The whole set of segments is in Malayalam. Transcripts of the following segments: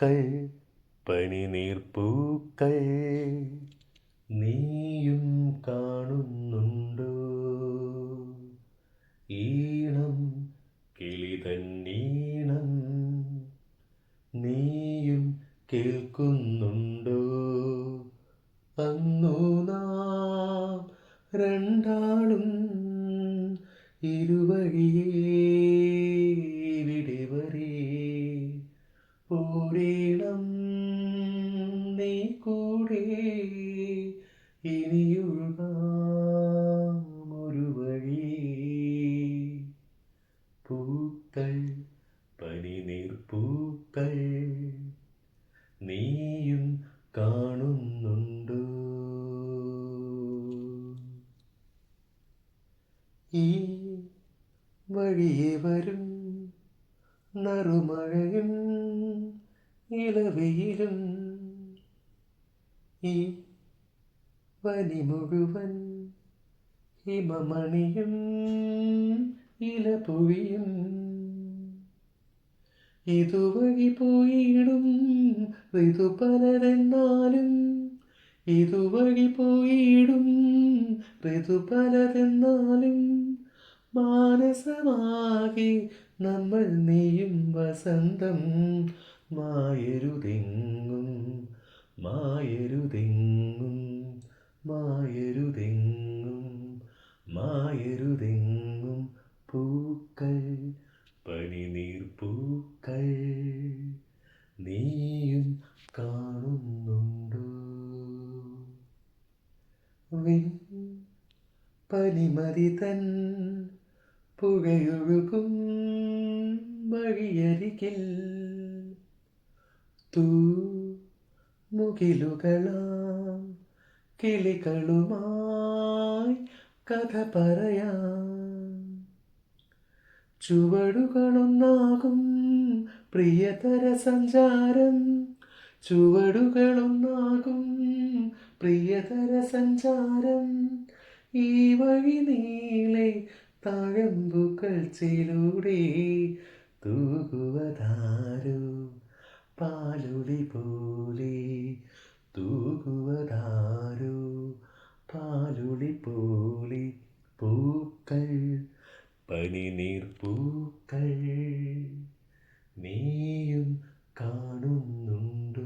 പൂക്കൾ പനിനീർപ്പൂക്കൾ നീയും കാണുന്നുണ്ടോ? ഈണം കിളിതന്നീണം നീയും കേൾക്കുന്നുണ്ടോ? അന്നു നാം രണ്ടാളും ഇരുവഴിയേ കൂടെ ഒരു വഴി. പൂക്കൾ പനിനീർ പൂക്കൾ നീയും കാണുന്നുണ്ടോ. ഈ വഴിയെ വരും നറുമഴയും ഇളവയിലും ഈ വലി മുഴുവൻ ഹിമമണിയും ഇലപൊഴിയും. ഇതുവഴി പോയിടും ഋതു പലരെന്നാലും ഇതുവഴി പോയിടും ഋതു പലരെന്നാലും മാനസമാകി നമ്മൾ നീയും വസന്തം മായരുതെങ്ങും മായരുതെങ്ങും മായരുതെങ്ങും മായരുതെങ്ങും പൂക്കൾ പനിനീർ പൂക്കൾ നീയും കാണുന്നുണ്ടോ? പനിമതി തൻ പുകയൊഴുകും വഴിയരികിൽ തൂ മുകിലുകളാം കിളികളുമായി കഥ പറയാം. ചുവടുകളൊന്നാകും പ്രിയതര സഞ്ചാരം. ചുവടുകളൊന്നാകും പ്രിയതര സഞ്ചാരം. ഈ വഴി നീളെ തഴമ്പുകൾ ചിലൂടെ തൂകുവതാരോ പാലുളി പോലെ പൂക്കൾ പനിനീർ പൂക്കൾ നീയും കാണുന്നുണ്ടോ?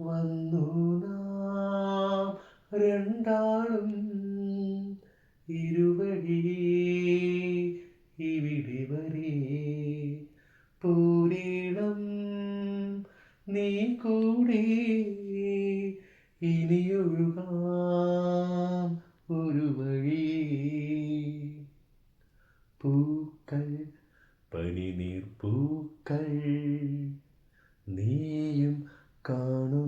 വന്നു നാം രണ്ടാളും ഇരുവഴി ഇവിടെ പൂരീണം നീ കൂടി ഇനിയൊഴുകാം. പൂക്കൾ. പനിനീർ പൂക്കൾ. നീയും കാണും.